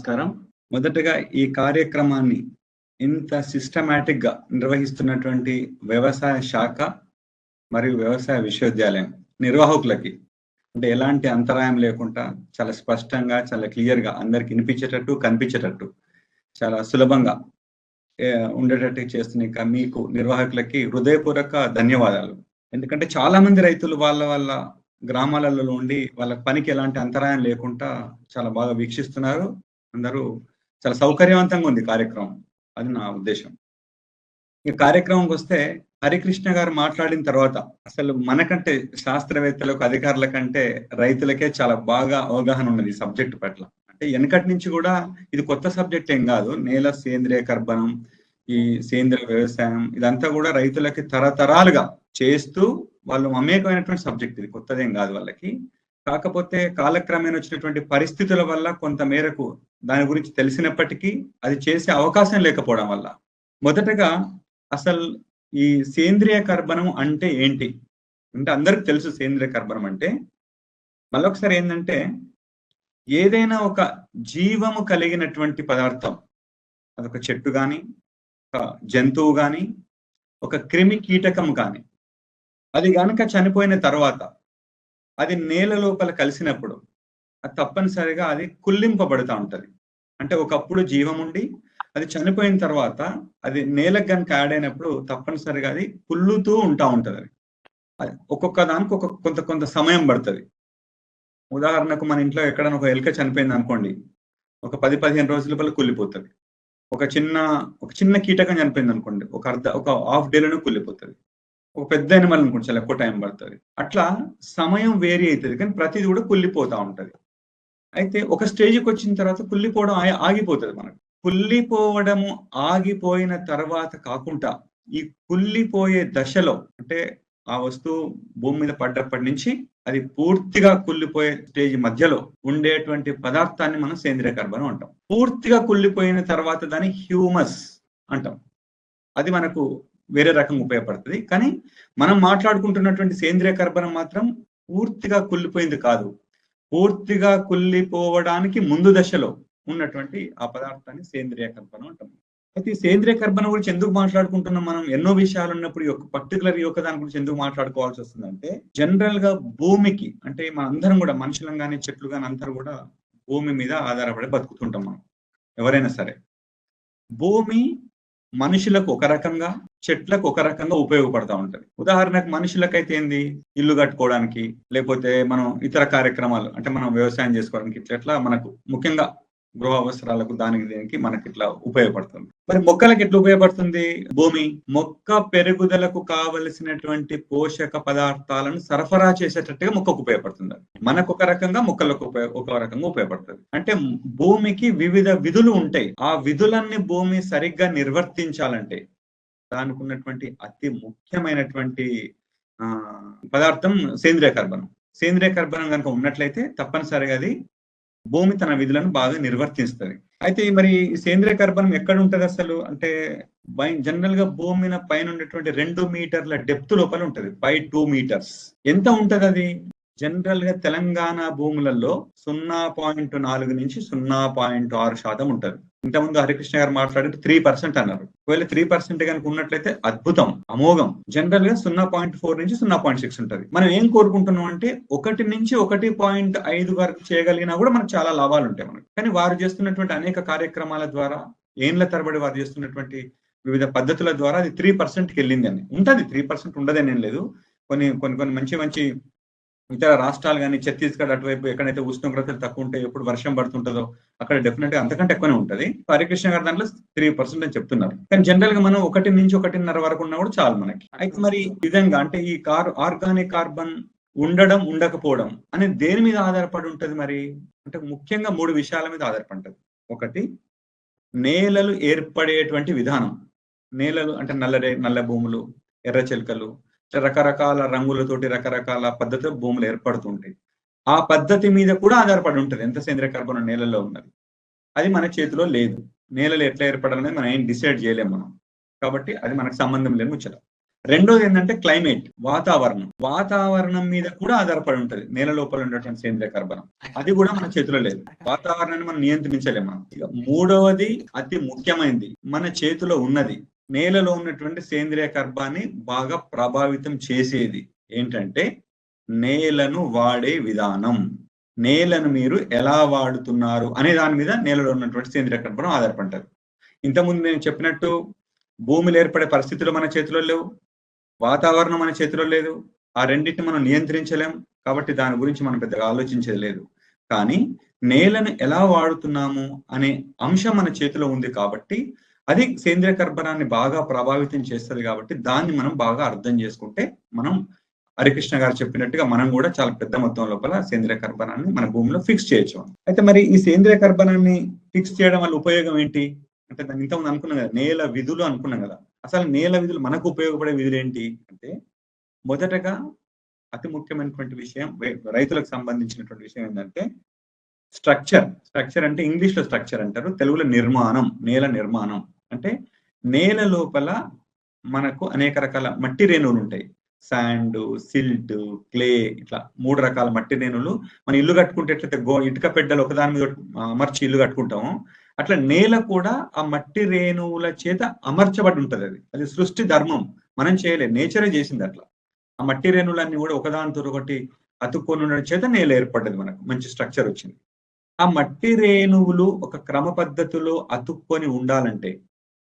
నమస్కారం. మొదటగా ఈ కార్యక్రమాన్ని ఇంత సిస్టమేటిక్గా నిర్వహిస్తున్నటువంటి వ్యవసాయ శాఖ మరియు వ్యవసాయ విశ్వవిద్యాలయం నిర్వాహకులకి అంటే ఎలాంటి అంతరాయం లేకుండా చాలా స్పష్టంగా చాలా క్లియర్గా అందరికి వినిపించేటట్టు కనిపించేటట్టు చాలా సులభంగా ఉండేటట్టు చేస్తున్న మీకు నిర్వాహకులకి హృదయపూర్వక ధన్యవాదాలు. ఎందుకంటే చాలా మంది రైతులు వాళ్ళ వాళ్ళ గ్రామాలలో ఉండి వాళ్ళ పనికి ఎలాంటి అంతరాయం లేకుండా చాలా బాగా వీక్షిస్తున్నారు. అందరూ చాలా సౌకర్యవంతంగా ఉంది కార్యక్రమం. అది నా ఉద్దేశం. ఈ కార్యక్రమంకి వస్తే హరికృష్ణ గారు మాట్లాడిన తర్వాత అసలు మనకంటే శాస్త్రవేత్తలకు అధికారుల కంటే రైతులకే చాలా బాగా అవగాహన ఉన్నది ఈ సబ్జెక్టు పట్ల. అంటే వెనకటి నుంచి కూడా ఇది కొత్త సబ్జెక్ట్ ఏం కాదు. నేల సేంద్రియ కర్బనం ఈ సేంద్రియ వ్యవసాయం ఇదంతా కూడా రైతులకి తరతరాలుగా చేస్తూ వాళ్ళు మమేకమైనటువంటి సబ్జెక్ట్ ఇది. కొత్తదేం కాదు వాళ్ళకి. కాకపోతే కాలక్రమేణా వచ్చినటువంటి పరిస్థితుల వల్ల కొంత మేరకు దాని గురించి తెలిసినప్పటికీ అది చేసే అవకాశం లేకపోవడం వల్ల. మొదటగా అసలు ఈ సేంద్రియ కర్బనం అంటే ఏంటి? అంటే అందరికి తెలుసు సేంద్రియ కర్బనం అంటే. మళ్ళొకసారి ఏంటంటే ఏదైనా ఒక జీవము కలిగినటువంటి పదార్థం అదొక చెట్టు కానీ ఒక జంతువు కానీ ఒక క్రిమి కీటకం కానీ అది కనుక చనిపోయిన తర్వాత అది నేల లోపల కలిసినప్పుడు తప్పనిసరిగా అది కుల్లింపబడుతూ ఉంటుంది. అంటే ఒకప్పుడు జీవం ఉండి అది చనిపోయిన తర్వాత అది నేలకు కనుక యాడ్ అయినప్పుడు తప్పనిసరిగా అది కుల్లుతూ ఉంటా ఉంటుంది అది. ఒక్కొక్క దానికి ఒక కొంత కొంత సమయం పడుతుంది. ఉదాహరణకు మన ఇంట్లో ఎక్కడైనా ఒక ఎలుక చనిపోయింది అనుకోండి ఒక పది పదిహేను రోజుల లోపల కుళ్ళిపోతుంది. ఒక చిన్న ఒక చిన్న కీటకం చనిపోయింది అనుకోండి ఒక అర్ధ ఒక హాఫ్ డేలోనే కుళ్ళిపోతుంది. ఒక పెద్ద ఎనిమల్ అనుకోండి చాలా ఎక్కువ టైం పడుతుంది. అట్లా సమయం వేరీ అవుతుంది కానీ ప్రతిది కూడా కుళ్ళిపోతూ ఉంటుంది. అయితే ఒక స్టేజ్కి వచ్చిన తర్వాత కుళ్ళిపోవడం ఆగిపోతుంది మనకు. కుళ్ళిపోవడము ఆగిపోయిన తర్వాత కాకుండా ఈ కుళ్ళిపోయే దశలో అంటే ఆ వస్తువు భూమి మీద పడ్డప్పటి నుంచి అది పూర్తిగా కుళ్ళిపోయే స్టేజ్ మధ్యలో ఉండేటువంటి పదార్థాన్ని మనం సేంద్రియ కర్బనం అంటాం. పూర్తిగా కుళ్ళిపోయిన తర్వాత దాన్ని హ్యూమస్ అంటాం. అది మనకు వేరే రకంగా ఉపయోగపడుతుంది. కానీ మనం మాట్లాడుకుంటున్నటువంటి సేంద్రియ కర్బనం మాత్రం పూర్తిగా కుళ్ళిపోయింది కాదు. పూర్తిగా కుళ్ళిపోవడానికి ముందు దశలో ఉన్నటువంటి ఆ పదార్థాన్ని సేంద్రియ కర్బనం అంటాం. అయితే సేంద్రియ కర్బనం గురించి ఎందుకు మాట్లాడుకుంటున్నాం మనం? ఎన్నో విషయాలు ఉన్నప్పుడు ఈ యొక్క పర్టికులర్ ఈ యొక్క దాని గురించి ఎందుకు మాట్లాడుకోవాల్సి వస్తుందంటే జనరల్గా భూమికి అంటే మన అందరం కూడా మనుషులం కానీ చెట్లు కానీ అందరూ కూడా భూమి మీద ఆధారపడి బతుకుతుంటాం మనం. ఎవరైనా సరే. భూమి మనుషులకు ఒక రకంగా చెట్లకు ఒక రకంగా ఉపయోగపడతా ఉంటది. ఉదాహరణకు మనుషులకైతే ఏంది? ఇల్లు కట్టుకోవడానికి లేకపోతే మనం ఇతర కార్యక్రమాలు అంటే మనం వ్యవసాయం చేసుకోవడానికి ఇట్లా ఇట్లా మనకు ముఖ్యంగా గృహ అవసరాలకు దానికి దీనికి మనకి ఇట్లా ఉపయోగపడుతుంది. మరి మొక్కలకు ఎట్లా ఉపయోగపడుతుంది? భూమి. మొక్క పెరుగుదలకు కావలసినటువంటి పోషక పదార్థాలను సరఫరా చేసేటట్టుగా మొక్కకు ఉపయోగపడుతుంది. మనకు ఒక రకంగా మొక్కలకు ఒక రకంగా ఉపయోగపడుతుంది. అంటే భూమికి వివిధ విధులు ఉంటాయి. ఆ విధులన్నీ భూమి సరిగ్గా నిర్వర్తించాలంటే దానికి ఉన్నటువంటి అతి ముఖ్యమైనటువంటి ఆ పదార్థం సేంద్రియ కర్బనం. సేంద్రియ కర్బనం కనుక ఉన్నట్లయితే తప్పనిసరిగా అది భూమి తన విధులను బాగా నిర్వర్తిస్తుంది. అయితే మరి సేంద్రియ కర్బనం ఎక్కడ ఉంటుంది అసలు? అంటే జనరల్గా భూమి పైన ఉండేటువంటి రెండు మీటర్ల డెప్త్ లోపల ఉంటది. By two metres. ఎంత ఉంటది అది జనరల్గా తెలంగాణ భూములలో సున్నా పాయింట్ నాలుగు నుంచి సున్నా పాయింట్ ఆరు శాతం ఉంటది. ఇంతకుముందు హరికృష్ణ గారు మాట్లాడితే త్రీ పర్సెంట్ అన్నారు. ఒకవేళ త్రీ పర్సెంట్ కనుక ఉన్నట్లయితే అద్భుతం అమోఘం. జనరల్గా సున్నా పాయింట్ ఫోర్ నుంచి సున్నా పాయింట్ సిక్స్ ఉంటుంది. మనం ఏం కోరుకుంటున్నాం అంటే ఒకటి నుంచి ఒకటి పాయింట్ ఐదు వరకు చేయగలిగినా కూడా మనకు చాలా లాభాలు ఉంటాయి మనకు. కానీ వారు చేస్తున్నటువంటి అనేక కార్యక్రమాల ద్వారా ఏండ్ల తరబడి వారు చేస్తున్నటువంటి వివిధ పద్ధతుల ద్వారా అది త్రీ పర్సెంట్కి వెళ్ళింది అని. ఉంటుంది త్రీ పర్సెంట్ ఉండదని ఏం లేదు. కొన్ని కొన్ని కొన్ని మంచి మంచి ఇతర రాష్ట్రాలు కానీ ఛత్తీస్గఢ్ అటువైపు ఎక్కడైతే ఉష్ణోగ్రతలు తక్కువ ఉంటాయి ఎప్పుడు వర్షం పడుతుంటుందో అక్కడ డెఫినెట్గా అంతకంటే ఎక్కువనే ఉంటది. హరికృష్ణ గారు దాంట్లో త్రీ పర్సెంట్ అని చెప్తున్నారు. కానీ జనరల్గా మనం ఒకటి నుంచి ఒకటిన్నర వరకు ఉన్నా కూడా చాలు మనకి. అయితే మరి విధంగా అంటే ఈ కార్ ఆర్గానిక్ కార్బన్ ఉండడం ఉండకపోవడం అనేది దేని మీద ఆధారపడి ఉంటది మరి? అంటే ముఖ్యంగా మూడు విషయాల మీద ఆధారపడి ఒకటి నేలలు ఏర్పడేటువంటి విధానం. నేలలు అంటే నల్ల నల్ల భూములు ఎర్ర చిలుకలు రకరకాల రంగులతోటి రకరకాల పద్ధతిలో భూములు ఏర్పడుతుంటాయి. ఆ పద్ధతి మీద కూడా ఆధారపడి ఉంటుంది. ఎంత సేంద్రియ కార్బన్ నేలలో ఉన్నది. అది మన చేతిలో లేదు. నేలలు ఎట్లా ఏర్పడాలనేది మనం ఏం డిసైడ్ చేయలేము మనం. కాబట్టి అది మనకు సంబంధం లేని ముచ్చట. రెండోది ఏంటంటే క్లైమేట్ వాతావరణం. వాతావరణం మీద కూడా ఆధారపడి ఉంటది. నేల లోపల ఉండేటువంటి సేంద్రియ కర్బనం. అది కూడా మన చేతిలో లేదు. వాతావరణాన్ని మనం నియంత్రించలేము మనం. ఇక మూడవది అతి ముఖ్యమైనది. మన చేతిలో ఉన్నది. నేలలో ఉన్నటువంటి సేంద్రియ కర్బాన్ని బాగా ప్రభావితం చేసేది ఏంటంటే నేలను వాడే విధానం. నేలను మీరు ఎలా వాడుతున్నారు అనే దాని మీద నేలలో ఉన్నటువంటి సేంద్రియ కర్బనం ఆధారపడ్డారు ఇంతకుముందు నేను చెప్పినట్టు భూమిలో ఏర్పడే పరిస్థితులు మన చేతిలో లేవు వాతావరణం మన చేతిలో లేదు ఆ రెండింటిని మనం నియంత్రించలేం కాబట్టి దాని గురించి మనం పెద్దగా ఆలోచించేది లేదు. కానీ నేలను ఎలా వాడుతున్నాము అనే అంశం మన చేతిలో ఉంది కాబట్టి అది సేంద్రియ కర్బనాన్ని బాగా ప్రభావితం చేస్తుంది కాబట్టి దాన్ని మనం బాగా అర్థం చేసుకుంటే మనం హరికృష్ణ గారు చెప్పినట్టుగా మనం కూడా చాలా పెద్ద మొత్తం లోపల సేంద్రియ కర్బనాన్ని మన భూమిలో ఫిక్స్ చేయొచ్చు. అయితే మరి ఈ సేంద్రియ కర్బనాన్ని ఫిక్స్ చేయడం వల్ల ఉపయోగం ఏంటి? అంటే దాన్ని ఇంతకుముందు అనుకున్నాం కదా నేల విధులు అనుకున్నాం కదా. అసలు నేల విధులు మనకు ఉపయోగపడే విధులు ఏంటి? అంటే మొదటగా అతి ముఖ్యమైనటువంటి విషయం రైతులకు సంబంధించినటువంటి విషయం ఏంటంటే స్ట్రక్చర్. స్ట్రక్చర్ అంటే ఇంగ్లీష్లో స్ట్రక్చర్ అంటారు తెలుగులో నిర్మాణం నేల నిర్మాణం. అంటే నేల లోపల మనకు అనేక రకాల మట్టి రేణువులు ఉంటాయి. శాండ్ సిల్ట్ క్లే ఇట్లా మూడు రకాల మట్టి రేణువులు. మనం ఇల్లు కట్టుకుంటే ఎట్లయితే గో ఇటుక పెడ్డలు ఒకదాని మీద అమర్చి ఇల్లు కట్టుకుంటాము అట్లా నేల కూడా ఆ మట్టి రేణువుల చేత అమర్చబడి ఉంటది అది. అది సృష్టి ధర్మం. మనం చేయలేదు. నేచరే చేసింది అట్లా. ఆ మట్టి రేణువులన్నీ కూడా ఒకదానితో ఒకటి అతుక్కొని ఉండడం చేత నేల ఏర్పడ్డది మనకు. మంచి స్ట్రక్చర్ వచ్చింది. ఆ మట్టి రేణువులు ఒక క్రమ పద్ధతిలో అతుక్కొని ఉండాలంటే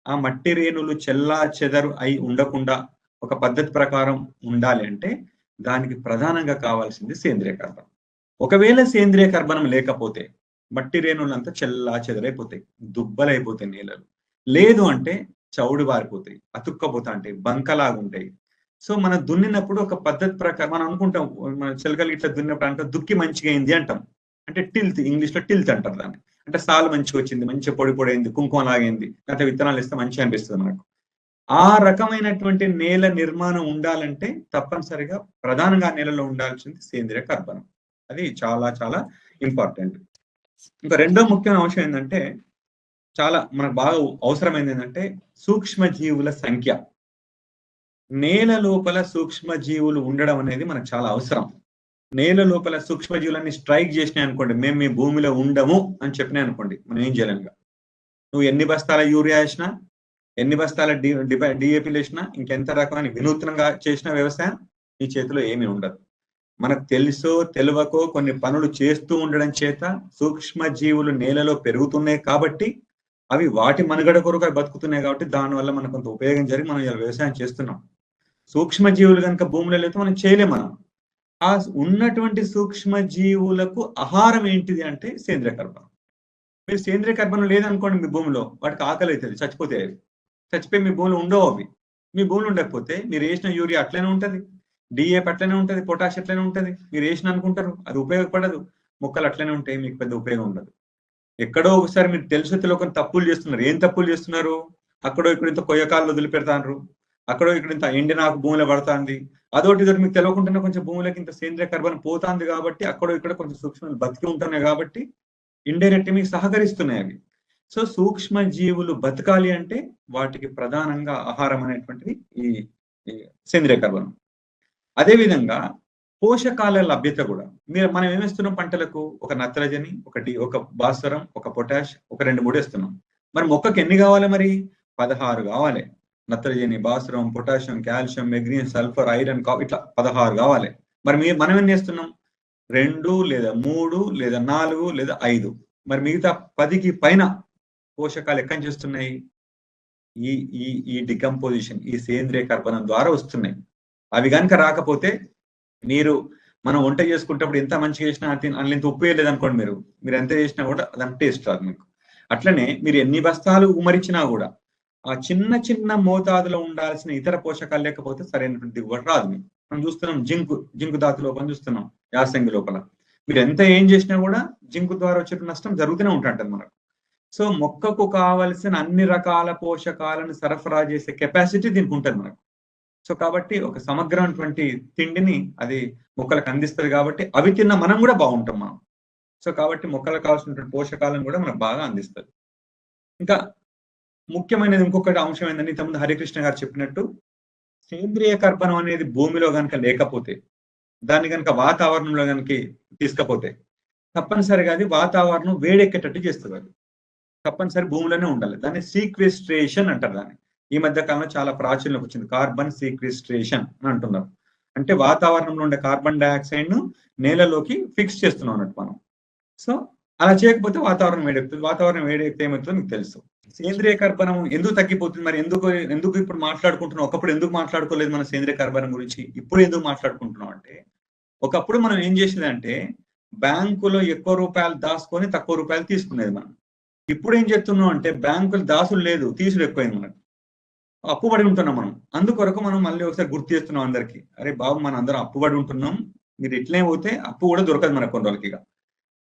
ఆ మట్టి రేణులు చెల్లా చెదరు అయి ఉండకుండా ఒక పద్ధతి ప్రకారం ఉండాలి అంటే దానికి ప్రధానంగా కావాల్సింది సేంద్రియ కర్బనం. ఒకవేళ సేంద్రియ కర్బనం లేకపోతే మట్టి రేణువులంతా చెల్లా చెదరైపోతాయి దుబ్బలైపోతాయి నేలలు. లేదు అంటే చౌడు బారిపోతాయి అతుక్కపోతా ఉంటాయి బంకలాగుంటాయి. సో మనం దున్నినప్పుడు ఒక పద్ధతి ప్రకారం మనం అనుకుంటాం మన చిలకలు ఇట్లా దున్నినప్పుడు అంటే దుక్కి మంచిగా అయింది అంటాం. అంటే టిల్త్ ఇంగ్లీష్లో టిల్త్ అంటారు దాన్ని. అంటే సాలు మంచిగా వచ్చింది మంచిగా పొడి పొడైంది కుంకుమ లాగైంది అంటే విత్తనాలు ఇస్తే మంచిగా అనిపిస్తుంది మనకు. ఆ రకమైనటువంటి నేల నిర్మాణం ఉండాలంటే తప్పనిసరిగా ప్రధానంగా నేలలో ఉండాల్సింది సేంద్రియ కర్బనం. అది చాలా చాలా ఇంపార్టెంట్. ఇంకా రెండో ముఖ్యమైన అంశం ఏంటంటే చాలా మనకు బాగా అవసరమైంది ఏంటంటే సూక్ష్మ జీవుల సంఖ్య. నేల లోపల సూక్ష్మ జీవులు ఉండడం అనేది మనకు చాలా అవసరం. నేల లోపల సూక్ష్మజీవులన్నీ స్ట్రైక్ చేసినాయి అనుకోండి మేము మీ భూమిలో ఉండము అని చెప్పినాయి అనుకోండి మనం ఏం చేయలేముగా నువ్వు ఎన్ని బస్తాల యూరియా వేసినా ఎన్ని బస్తాల డి డిఏపీలు వేసినా ఇంకెంత రకమైన వినూత్నంగా చేసిన వ్యవసాయం నీ చేతిలో ఏమీ ఉండదు. మనకు తెలుసో తెలియకో కొన్ని పనులు చేస్తూ ఉండడం చేత సూక్ష్మ జీవులు నేలలో పెరుగుతున్నాయి కాబట్టి అవి వాటి మనుగడ కొరకు అవి బతుకుతున్నాయి కాబట్టి దానివల్ల మనకు కొంత ఉపయోగం జరిగి మనం ఇలా వ్యవసాయం చేస్తున్నాం. సూక్ష్మ జీవులు కనుక భూమిలో లేకపోతే మనం చేయలేం మనం. ఆ ఉన్నటువంటి సూక్ష్మ జీవులకు ఆహారం ఏంటిది అంటే సేంద్రియ కర్బనం. మీరు సేంద్రియ కర్బనం లేదనుకోండి మీ భూమిలో వాటికి ఆకలి అవుతుంది చచ్చిపోతాయి అవి. చచ్చిపోయి మీ భూమిలో ఉండవు అవి. మీ భూమిలో ఉండకపోతే మీరు వేసిన యూరియా అట్లనే ఉంటుంది డిఏపి అట్లనే ఉంటుంది పొటాష్ అట్లనే ఉంటది. మీరు వేసిన అనుకుంటారు అది ఉపయోగపడదు. మొక్కలు అట్లనే ఉంటాయి మీకు పెద్ద ఉపయోగం ఉండదు. ఎక్కడో ఒకసారి మీరు తెలుసు తెలియకుండా తప్పులు చేస్తున్నారు. ఏం తప్పులు చేస్తున్నారు? అక్కడో ఇక్కడ ఇంత కొయ్యకాలు వదిలిపెడతారు అక్కడో ఇక్కడ ఇంత ఎండి నాకు భూమిలో పడుతుంది. అదొకటి ఇదొకటి మీకు తెలియకుండా కొంచెం భూమిలోకి ఇంత సేంద్రియ కర్బన్ పోతుంది కాబట్టి అక్కడ ఇక్కడ కొంచెం సూక్ష్మాలు బతికి ఉంటున్నాయి కాబట్టి ఇండైరెక్ట్ మీకు సహకరిస్తున్నాయి అవి. సో సూక్ష్మ జీవులు బతకాలి అంటే వాటికి ప్రధానంగా ఆహారం అనేటువంటిది ఈ సేంద్రియ కర్బనం. అదేవిధంగా పోషకాల లభ్యత కూడా. మీరు మనం ఏమిస్తున్నాం పంటలకు? ఒక నత్రజని ఒకటి ఒక భాస్వరం ఒక పొటాష్ ఒక రెండు మూడు వేస్తున్నాం. మరి మొక్కకి ఎన్ని కావాలి మరి? పదహారు కావాలి. నత్రజని భాస్వరం potassium calcium magnesium sulphur iron ఇట్లా పదహారు కావాలి. మరి మీ మనం ఏం చేస్తున్నాం? రెండు లేదా మూడు లేదా నాలుగు లేదా ఐదు. మరి మిగతా పదికి పైన పోషకాలు ఎక్కడి చేస్తున్నాయి ఈ ఈ ఈ డికంపోజిషన్ ఈ సేంద్రియ కర్బనం ద్వారా వస్తున్నాయి. అవి కనుక రాకపోతే మీరు మనం వంట చేసుకుంటప్పుడు ఎంత మంచిగా చేసినా అందులో ఇంత ఉప్పు వేయలేదు అనుకోండి మీరు. మీరు ఎంత చేసినా కూడా దాని టేస్ట్ రాదు మీకు. అట్లనే మీరు ఎన్ని బస్తాలు ఉమరించినా కూడా ఆ చిన్న చిన్న మోతాదులో ఉండాల్సిన ఇతర పోషకాలు లేకపోతే సరైనటువంటి దిగుబడి రాదు. మనం చూస్తున్నాం జింకు జింకు దాతు లోపల చూస్తున్నాం యాసంగి లోపల. మీరు ఎంత ఏం చేసినా కూడా జింకు ద్వారా వచ్చే నష్టం జరుగుతూనే ఉంటుంది మనకు. సో మొక్కకు కావలసిన అన్ని రకాల పోషకాలను సరఫరా చేసే కెపాసిటీ దీనికి ఉంటుంది మనకు. సో కాబట్టి ఒక సమగ్రమైనటువంటి తిండిని అది మొక్కలకు అందిస్తుంది కాబట్టి అవి తిన్న మనం కూడా బాగుంటాం మనం. సో కాబట్టి మొక్కలకు కావాల్సినటువంటి పోషకాలను కూడా మనకు బాగా అందిస్తుంది. ఇంకా ముఖ్యమైనది ఇంకొకటి అంశం ఏంటంటే ఇంతకుముందు హరికృష్ణ గారు చెప్పినట్టు సేంద్రియ కర్బనం అనేది భూమిలో కనుక లేకపోతే దాన్ని కనుక వాతావరణంలో కనుక తీసుకపోతే తప్పనిసరిగా అది వాతావరణం వేడెక్కేటట్టు చేస్తుంది అది. తప్పనిసరి భూమిలోనే ఉండాలి. దాన్ని సీక్వెస్ట్రేషన్ అంటారు దాన్ని. ఈ మధ్య కాలంలో చాలా ప్రాచుర్యంలోకి వచ్చింది. కార్బన్ సీక్వెస్ట్రేషన్ అని అంటున్నారు. అంటే వాతావరణంలో ఉండే కార్బన్ డైఆక్సైడ్ను నేలలోకి ఫిక్స్ చేస్తున్నాం అన్నట్టు మనం. సో అలా చేయకపోతే వాతావరణం వేడెక్కుతుంది. వాతావరణం వేడెక్కితే ఏమవుతుందో మీకు తెలుసు. సేంద్రియ కర్బనం ఎందుకు తగ్గిపోతుంది? మరి ఎందుకు ఎందుకు ఇప్పుడు మాట్లాడుకుంటున్నాం ఒకప్పుడు ఎందుకు మాట్లాడుకోలేదు మన సేంద్రియ కర్బనం గురించి? ఇప్పుడు ఎందుకు మాట్లాడుకుంటున్నాం అంటే ఒకప్పుడు మనం ఏం చేసేదంటే బ్యాంకులో ఎక్కువ రూపాయలు దాచుకొని తక్కువ రూపాయలు తీసుకునేది మనం. ఇప్పుడు ఏం చేస్తున్నాం అంటే బ్యాంకులు దాసులు లేదు తీసుడు ఎక్కువైంది మనకు. అప్పు పడి ఉంటున్నాం మనం. అందుకొరకు మనం మళ్ళీ ఒకసారి గుర్తు చేస్తున్నాం అందరికి. అరే బాబు మనం అందరం అప్పు పడి ఉంటున్నాం. మీరు ఇట్లే పోతే అప్పు కూడా దొరకదు మనకు కొన్ని రోజులకి ఇక.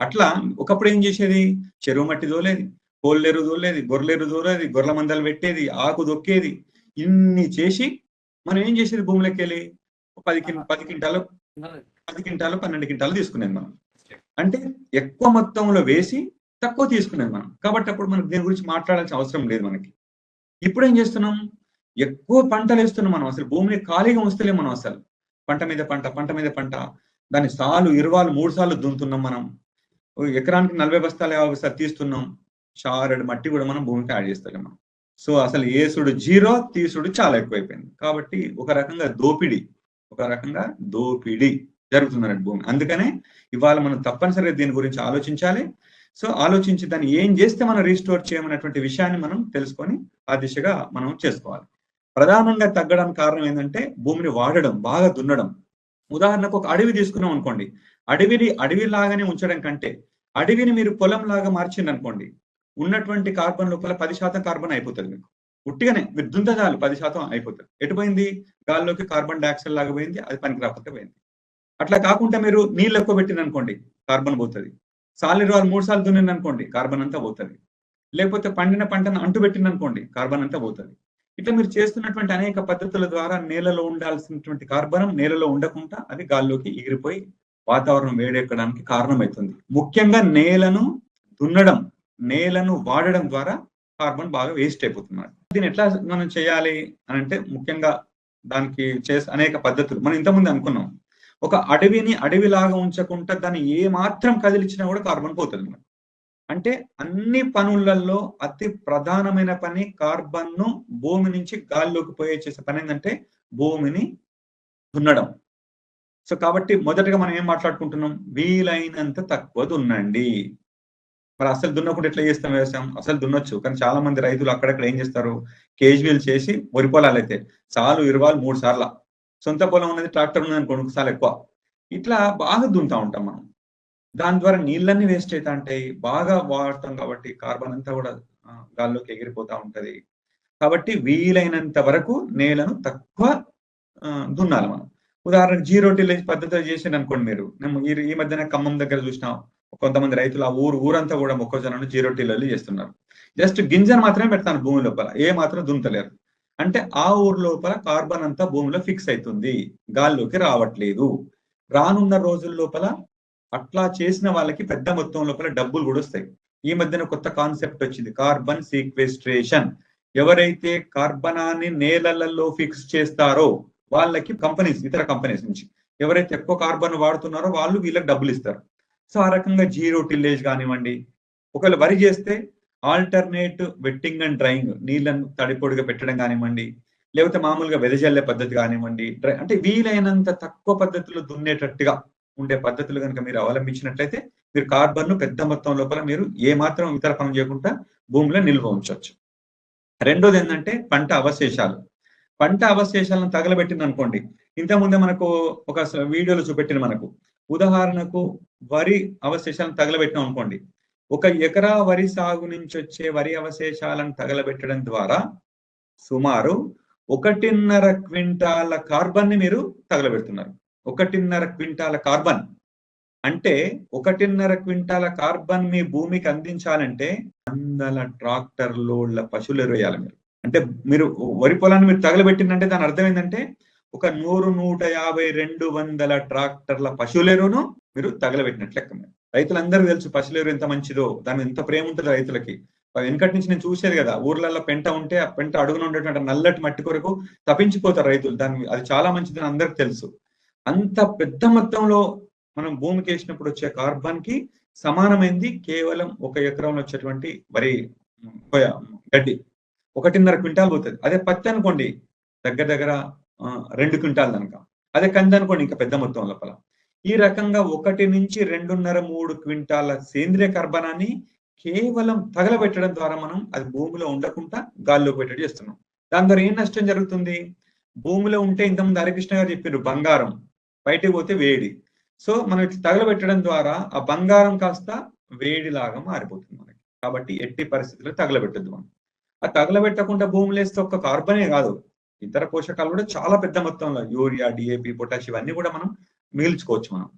అట్లా ఒకప్పుడు ఏం చేసేది? చెరువు మట్టి దోలేది కోళ్ళెరు దూలేది గొర్రెలు దూరేది గొర్రెల మందలు పెట్టేది ఆకు దొక్కేది ఇన్ని చేసి మనం ఏం చేసేది భూమిలోకి వెళ్ళి పది పది క్వింటాలు పది క్వింటాలు పన్నెండు క్వింటాలు తీసుకునేది మనం. అంటే ఎక్కువ మొత్తంలో వేసి తక్కువ తీసుకునేది మనం. కాబట్టి అప్పుడు మనకు దీని గురించి మాట్లాడాల్సిన అవసరం లేదు మనకి. ఇప్పుడు ఏం చేస్తున్నాం? ఎక్కువ పంటలు వేస్తున్నాం మనం. అసలు భూమిని ఖాళీగా ఉంచలేం మనం అసలు. పంట మీద పంట పంట మీద పంట. దాన్ని సాలు ఇరవాలు మూడు సార్లు దున్నుతున్నాం మనం. ఓ ఎకరానికి నలభై బస్తాలు యాభై బస్తాలు తీస్తున్నాం. షారెడ్ మట్టి కూడా మనం భూమికి యాడ్ చేస్తాం మనం. సో అసలు ఏసుడు జీరో తీసుడు చాలా ఎక్కువైపోయింది. కాబట్టి ఒక రకంగా దోపిడి ఒక రకంగా దోపిడి జరుగుతుందన్నట్టు భూమి. అందుకనే ఇవాళ మనం తప్పనిసరిగా దీని గురించి ఆలోచించాలి. సో ఆలోచించి దాన్ని ఏం చేస్తే మనం రీస్టోర్ చేయమన్నటువంటి విషయాన్ని మనం తెలుసుకొని ఆ దిశగా మనం చేసుకోవాలి. ప్రధానంగా తగ్గడానికి కారణం ఏంటంటే భూమిని వాడడం బాగా దున్నడం. ఉదాహరణకు ఒక అడవి తీసుకున్నాం అనుకోండి. అడవిని అడవి లాగానే ఉంచడం కంటే అడవిని మీరు పొలం లాగా మార్చింది అనుకోండి ఉన్నటువంటి కార్బన్ లోపల పది శాతం కార్బన్ అయిపోతుంది మీకు. ఉట్టిగానే మీరు దుంత పది శాతం అయిపోతుంది. ఎటు పోయింది? గాల్లోకి కార్బన్ డైఆక్సైడ్ లాగా పోయింది అది పనికి రాకపోతే పోయింది. అట్లా కాకుండా మీరు నీళ్ళు ఎక్కువ పెట్టింది అనుకోండి కార్బన్ పోతుంది. సార్లు ఇరవై మూడు సార్లు దున్నింది అనుకోండి కార్బన్ అంతా పోతుంది. లేకపోతే పండిన పంటను అంటు పెట్టింది అనుకోండి కార్బన్ అంతా పోతుంది. ఇట్లా మీరు చేస్తున్నటువంటి అనేక పద్ధతుల ద్వారా నేలలో ఉండాల్సినటువంటి కార్బనం నేలలో ఉండకుండా అది గాల్లోకి ఎగిరిపోయి వాతావరణం వేడెక్కడానికి కారణమవుతుంది ముఖ్యంగా నేలను దున్నడం నేలను వాడడం ద్వారా కార్బన్ బాగా వేస్ట్ అయిపోతున్నాడు దీన్ని ఎట్లా మనం చేయాలి అని అంటే ముఖ్యంగా దానికి చేసే అనేక పద్ధతులు. మనం ఇంతకుముందు అనుకున్నాం. ఒక అడవిని అడవిలాగా ఉంచకుండా దాన్ని ఏ మాత్రం కదిలించినా కూడా కార్బన్ పోతుంది మనకు. అంటే అన్ని పనులలో అతి ప్రధానమైన పని కార్బన్ను భూమి నుంచి గాల్లోకి పోయే చేసే పని ఏంటంటే భూమిని దున్నడం. సో కాబట్టి మొదటగా మనం ఏం మాట్లాడుకుంటున్నాం? వీలైనంత తక్కువ దున్నండి. మరి అసలు దున్నకుండా ఎట్లా చేస్తాం వ్యవసాయం? అసలు దున్నొచ్చు. కానీ చాలా మంది రైతులు అక్కడక్కడ ఏం చేస్తారు? కేజీవీలు చేసి వరి పొలాలు అయితే చాలు ఇరవాలు మూడు సార్ల. సొంత పొలం ఉన్నది ట్రాక్టర్ ఉన్నది అనుకోండి సార్లు ఎక్కువ. ఇట్లా బాగా దున్నుతా ఉంటాం మనం. దాని ద్వారా నీళ్ళన్నీ వేస్ట్ అవుతా ఉంటాయి. బాగా వాడతాం కాబట్టి కార్బన్ అంతా కూడా గాల్లోకి ఎగిరిపోతా ఉంటది. కాబట్టి వీలైనంత వరకు నేలను తక్కువ దున్నాలి మనం. ఉదాహరణకు జీరో టిల్లేజ్ పద్ధతిలో చేసిండు అనుకోండి మీరు. నేను ఈ- ఈ మధ్యన ఖమ్మం దగ్గర చూసినాం. కొంతమంది రైతులు ఆ ఊరు ఊరంతా కూడా మొక్కజొన్నను జీరో టిల్లర్లు చేస్తున్నారు. జస్ట్ గింజను మాత్రమే పెడతాను భూమి లోపల ఏ మాత్రం దుంతలేరు అంటే ఆ ఊరు లోపల కార్బన్ అంతా భూమిలో ఫిక్స్ అవుతుంది గాల్లోకి రావట్లేదు. రానున్న రోజుల లోపల అట్లా చేసిన వాళ్ళకి పెద్ద మొత్తం లోపల డబ్బులు కూడా వస్తాయి. ఈ మధ్యన కొత్త కాన్సెప్ట్ వచ్చింది కార్బన్ సీక్వెస్ట్రేషన్. ఎవరైతే కార్బనాన్ని నేలలలో ఫిక్స్ చేస్తారో వాళ్ళకి కంపెనీస్ ఇతర కంపెనీస్ నుంచి ఎవరైతే ఎక్కువ కార్బన్ వాడుతున్నారో వాళ్ళు వీళ్ళకి డబ్బులు ఇస్తారు. సో ఆ రకంగా జీరో టిల్లేజ్ కానివ్వండి ఒకవేళ వరి చేస్తే ఆల్టర్నేట్ వెట్టింగ్ అండ్ డ్రైయింగ్ నీళ్ళను తడిపొడిగా పెట్టడం కానివ్వండి లేకపోతే మామూలుగా వెదజల్లే పద్ధతి కానివ్వండి డ్రై అంటే వీలైనంత తక్కువ పద్ధతిలో దున్నేటట్టుగా ఉండే పద్ధతులు కనుక మీరు అవలంబించినట్లయితే మీరు కార్బన్ను పెద్ద మొత్తం లోపల మీరు ఏ మాత్రం ఇతర పనులు చేయకుండా భూమిలో నిల్వ ఉంచవచ్చు రెండోది ఏంటంటే పంట అవశేషాలు. పంట అవశేషాలను తగలబెట్టింది అనుకోండి ఇంతకుముందే మనకు ఒక స- వీడియోలో చూపెట్టిన మనకు ఉదాహరణకు వరి అవశేషాలను తగలబెట్టినాం అనుకోండి. ఒక ఎకరా వరి సాగు నుంచి వచ్చే వరి అవశేషాలను తగలబెట్టడం ద్వారా సుమారు ఒకటిన్నర క్వింటాల కార్బన్ని మీరు తగలబెడుతున్నారు. ఒకటిన్నర క్వింటాల కార్బన్. అంటే ఒకటిన్నర క్వింటాల కార్బన్ మీ భూమికి అందించాలంటే వందల ట్రాక్టర్ లోడ్ల పశువులు ఎరువేయాలి మీరు. అంటే మీరు వరి పొలాన్ని మీరు తగలబెట్టిందంటే దాని అర్థం ఏంటంటే ఒక నూరు నూట యాభై రెండు వందల ట్రాక్టర్ల పశువులేరును మీరు తగలబెట్టినట్లు లెక్క తెలుసు పశువులేరు ఎంత మంచిదో దాని ఎంత ప్రేమ ఉంటుంది రైతులకి. వెనకటి నుంచి నేను చూసేది కదా ఊర్లలో పెంట ఉంటే ఆ పెంట అడుగున ఉండేటువంటి నల్లటి మట్టి కొరకు తప్పించిపోతారు రైతులు. దాని అది చాలా మంచిదని అందరికి తెలుసు. అంత పెద్ద మొత్తంలో మనం భూమికి వేసినప్పుడు వచ్చే కార్బన్కి సమానమైంది కేవలం ఒక ఎకరంలో వచ్చేటువంటి వరి గడ్డి. ఒకటిన్నర క్వింటాల్ పోతుంది. అదే పత్తి అనుకోండి దగ్గర దగ్గర రెండు క్వింటాల్ కనుక. అదే కంది అనుకోండి ఇంకా పెద్ద మొత్తం లోపల. ఈ రకంగా ఒకటి నుంచి రెండున్నర మూడు క్వింటాల సేంద్రియ కర్బనాన్ని కేవలం తగలబెట్టడం ద్వారా మనం అది భూమిలో ఉండకుండా గాల్లో పెట్టడం చేస్తున్నాం. దాని ద్వారా ఏం నష్టం జరుగుతుంది? భూమిలో ఉంటే ఇంతకుముందు హరికృష్ణ గారు చెప్పారు బంగారం బయటికి పోతే వేడి. సో మనం ఇట్లా తగలబెట్టడం ద్వారా ఆ బంగారం కాస్త వేడిలాగా మారిపోతుంది మనకి. కాబట్టి ఎట్టి పరిస్థితుల్లో తగలబెట్టద్దు మనం. ఆ తగలబెట్టకుండా భూమిలో వేస్తే ఒక్క కార్బనే కాదు. ఇతర పోషకాలు కూడా చాలా పెద్ద మొత్తంలో. యూరియా డిఏపి పొటాష్ ఇవన్నీ కూడా మనం మిగిల్చుకోవచ్చు మనం.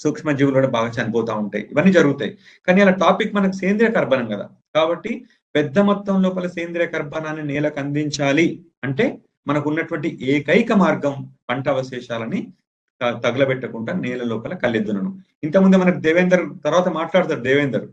సూక్ష్మజీవులు కూడా బాగా చనిపోతూ ఉంటాయి. ఇవన్నీ జరుగుతాయి. కానీ అలా టాపిక్ మనకు సేంద్రియ కర్బనం కదా. కాబట్టి పెద్ద మొత్తం లోపల సేంద్రియ కర్బనాన్ని నేలకు అందించాలి అంటే మనకు ఉన్నటువంటి ఏకైక మార్గం పంట అవశేషాలని తగలబెట్టకుండా నేల లోపల కళ్ళెద్దునను ఇంతకుముందు మనకు దేవేందర్ తర్వాత మాట్లాడతారు దేవేందర్.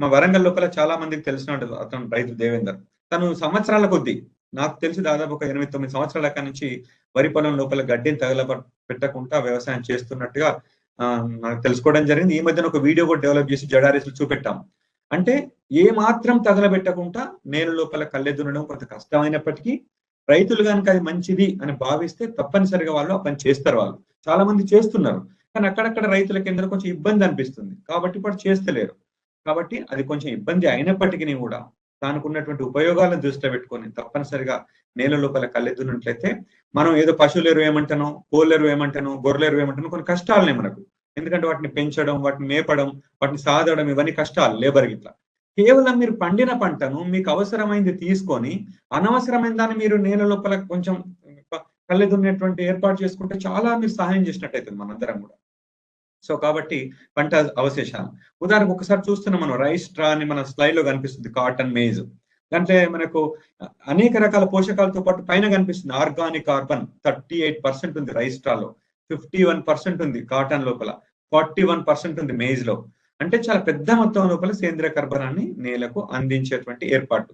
మా వరంగల్ లోపల చాలా మందికి తెలిసిన అతను రైతు దేవేందర్. తను సంవత్సరాల కొద్దీ నాకు తెలిసి దాదాపు ఒక ఎనిమిది తొమ్మిది సంవత్సరాల కాడి నుంచి వరి పొలం లోపల గడ్డిని తగల పెట్టకుండా వ్యవసాయం చేస్తున్నట్టుగా ఆ, నాకు తెలుసుకోవడం జరిగింది. ఈ మధ్యన ఒక వీడియో కూడా డెవలప్ చేసి జడారీసులు చూపెట్టాం. అంటే ఏ మాత్రం తగలబెట్టకుండా నేల లోపల కళ్ళెదునడం కొంత కష్టమైనప్పటికీ రైతులు కనుక అది మంచిది అని భావిస్తే తప్పనిసరిగా వాళ్ళు ఆ పని చేస్తారు వాళ్ళు. చాలా మంది చేస్తున్నారు. కానీ అక్కడక్కడ రైతుల కింద కొంచెం ఇబ్బంది అనిపిస్తుంది. కాబట్టి ఇప్పుడు చేస్తలేరు. కాబట్టి అది కొంచెం ఇబ్బంది అయినప్పటికీ కూడా దానికి ఉన్నటువంటి ఉపయోగాలను దృష్టిలో పెట్టుకొని తప్పనిసరిగా నేల లోపల కళ్ళెద్దునట్లయితే మనం ఏదో పశువులు ఎరువు ఏమంటాను కోళ్ళ ఎరువు ఏమంటాను గొర్రెలు ఎరువు ఏమంటాను కొన్ని కష్టాలనే మనకు. ఎందుకంటే వాటిని పెంచడం వాటిని మేపడం వాటిని సాదడం ఇవన్నీ కష్టాలు లేబర్ ఇట్లా కేవలం మీరు పండిన పంటను మీకు అవసరమైంది తీసుకొని అనవసరమైన దాన్ని మీరు నేల లోపల కొంచెం కళ్ళెదున్నటువంటి ఏర్పాటు చేసుకుంటే చాలా మీరు సహాయం చేసినట్టు అవుతుంది మనందరం కూడా. సో కాబట్టి పంట అవశేషాలు. ఉదాహరణకు ఒకసారి చూస్తున్నాం మనం రైస్ స్ట్రా అని మన స్లైడ్లో కనిపిస్తుంది కాటన్ మేజ్ దాంట్లో మనకు అనేక రకాల పోషకాలతో పాటు పైన కనిపిస్తుంది organic carbon thirty eight percent ఉంది రైస్ స్ట్రాలో ఫిఫ్టీ వన్ పర్సెంట్ ఉంది కాటన్ లోపల. ఫార్టీ వన్ పర్సెంట్ ఉంది మేజ్లో. అంటే చాలా పెద్ద మొత్తం లోపల సేంద్రియ కర్బనాన్ని నేలకు అందించేటువంటి ఏర్పాటు.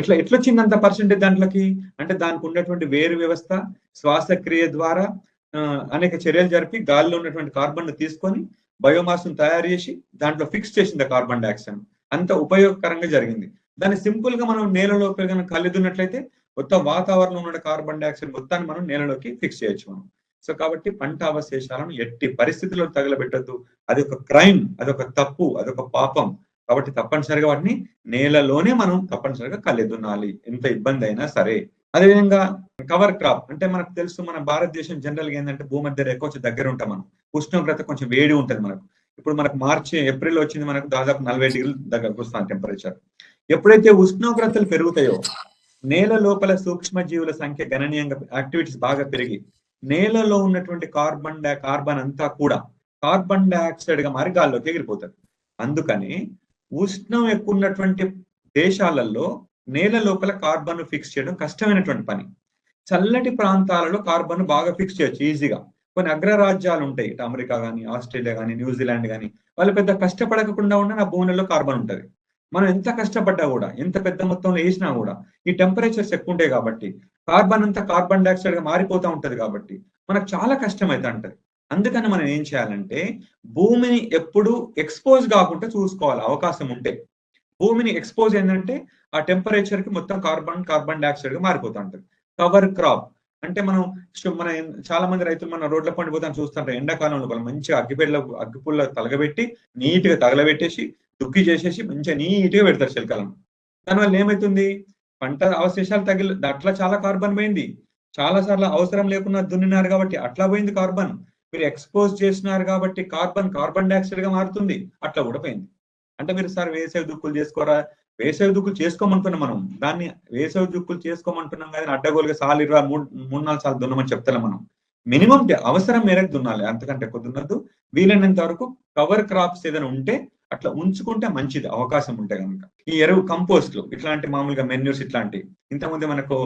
ఎట్లా ఎట్లొచ్చిందంత పర్సెంటేజ్ దాంట్లోకి? అంటే దానికి ఉన్నటువంటి వేరు వ్యవస్థ శ్వాసక్రియ ద్వారా అనేక చర్యలు జరిపి గాలిలో ఉన్నటువంటి కార్బన్ను తీసుకొని బయోమాస్ను తయారు చేసి దాంట్లో ఫిక్స్ చేసింది కార్బన్ డైఆక్సైడ్ అంత ఉపయోగకరంగా జరిగింది. దాన్ని సింపుల్గా మనం నేలలో కనుక కలిదున్నట్లయితే మొత్తం వాతావరణంలో ఉన్న కార్బన్ డైఆక్సైడ్ మొత్తాన్ని మనం నేలలోకి ఫిక్స్ చేయొచ్చు మనం. సో కాబట్టి పంట అవశేషాలను ఎట్టి పరిస్థితుల్లో తగలబెట్టద్దు. అది ఒక క్రైమ్ అదొక తప్పు అదొక పాపం. కాబట్టి తప్పనిసరిగా వాటిని నేలలోనే మనం తప్పనిసరిగా కళ్ళెదున్నాలి ఎంత ఇబ్బంది అయినా సరే. అదేవిధంగా కవర్ క్రాప్ అంటే మనకు తెలుసు మన భారతదేశం జనరల్గా ఏంటంటే భూమధ్య రేఖ కొంచెం దగ్గర ఉంటాం మనం. ఉష్ణోగ్రత కొంచెం వేడి ఉంటుంది మనకు. ఇప్పుడు మనకు మార్చి ఏప్రిల్ వచ్చింది మనకు దాదాపు నలభై డిగ్రీల దగ్గరకు వస్తుంది టెంపరేచర్ ఎప్పుడైతే ఉష్ణోగ్రతలు పెరుగుతాయో నేల లోపల సూక్ష్మ జీవుల సంఖ్య గణనీయంగా యాక్టివిటీస్ బాగా పెరిగి నేలలో ఉన్నటువంటి కార్బన్ డై కార్బన్ అంతా కూడా కార్బన్ డైఆక్సైడ్గా మారి గాల్లోకి ఎగిరిపోతుంది. అందుకని ఉష్ణం ఎక్కువ ఉన్నటువంటి దేశాలలో నేల లోపల కార్బన్ ఫిక్స్ చేయడం కష్టమైనటువంటి పని. చల్లటి ప్రాంతాలలో కార్బన్ బాగా ఫిక్స్ చేయొచ్చు ఈజీగా. కొన్ని అగ్రరాజ్యాలు ఉంటాయి ఇటు అమెరికా కానీ ఆస్ట్రేలియా కానీ న్యూజిలాండ్ కానీ వాళ్ళు పెద్ద కష్టపడకుండా ఉన్న నా భూములలో కార్బన్ ఉంటుంది. మనం ఎంత కష్టపడ్డా కూడా ఎంత పెద్ద మొత్తంలో వేసినా కూడా ఈ టెంపరేచర్స్ ఎక్కువ ఉంటాయి కాబట్టి కార్బన్ అంతా కార్బన్ డైఆక్సైడ్గా మారిపోతూ ఉంటుంది కాబట్టి మనకు చాలా కష్టం అయితే అంటది అందుకని మనం ఏం చేయాలంటే భూమిని ఎప్పుడు ఎక్స్పోజ్ కాకుండా చూసుకోవాలి అవకాశం ఉంటే. భూమిని ఎక్స్పోజ్ ఏంటంటే ఆ టెంపరేచర్కి మొత్తం కార్బన్ కార్బన్ డైఆక్సైడ్గా మారిపోతూ ఉంటుంది. కవర్ క్రాప్ అంటే మనం మన చాలా మంది రైతులు మన రోడ్ల పండి పోతాను చూస్తుంటారు. ఎండాకాలంలో వాళ్ళు మంచిగా అగ్గిపెళ్ళ అగ్గిపుల్ల తలగబెట్టి నీట్గా తగలబెట్టేసి దుక్కి చేసేసి మంచిగా నీట్గా పెడతారు చలికాలం. దానివల్ల ఏమవుతుంది పంట అవశేషాలు తగిలి అట్లా చాలా కార్బన్ పోయింది. చాలా సార్లు అవసరం లేకుండా దున్నినారు కాబట్టి అట్లా పోయింది కార్బన్ మీరు ఎక్స్పోజ్ చేసినారు కాబట్టి కార్బన్ కార్బన్ డైఆక్సైడ్గా మారుతుంది. అట్లా కూడా పోయింది. అంటే మీరు సార్ వేసే దుక్కులు చేసుకోరా? వేసవి దుక్కులు చేసుకోమంటున్నాం మనం. దాన్ని వేసవి దుక్కులు చేసుకోమంటున్నాం కానీ అడ్డగోలుగా సార్లు ఇరవై మూడు మూడు నాలుగు సార్లు దున్నమని చెప్తాం మనం. మినిమం అవసరం మేరకు దున్నాలి. అంతకంటే ఎక్కువ దున్నద్దు. వీలైనంత వరకు కవర్ క్రాప్స్ ఏదైనా ఉంటే అట్లా ఉంచుకుంటే మంచిది. అవకాశం ఉంటే కనుక ఈ ఎరువు కంపోస్ట్లు ఇట్లాంటి మామూలుగా మెన్యూస్ ఇట్లాంటివి ఇంతకుముందు మనకు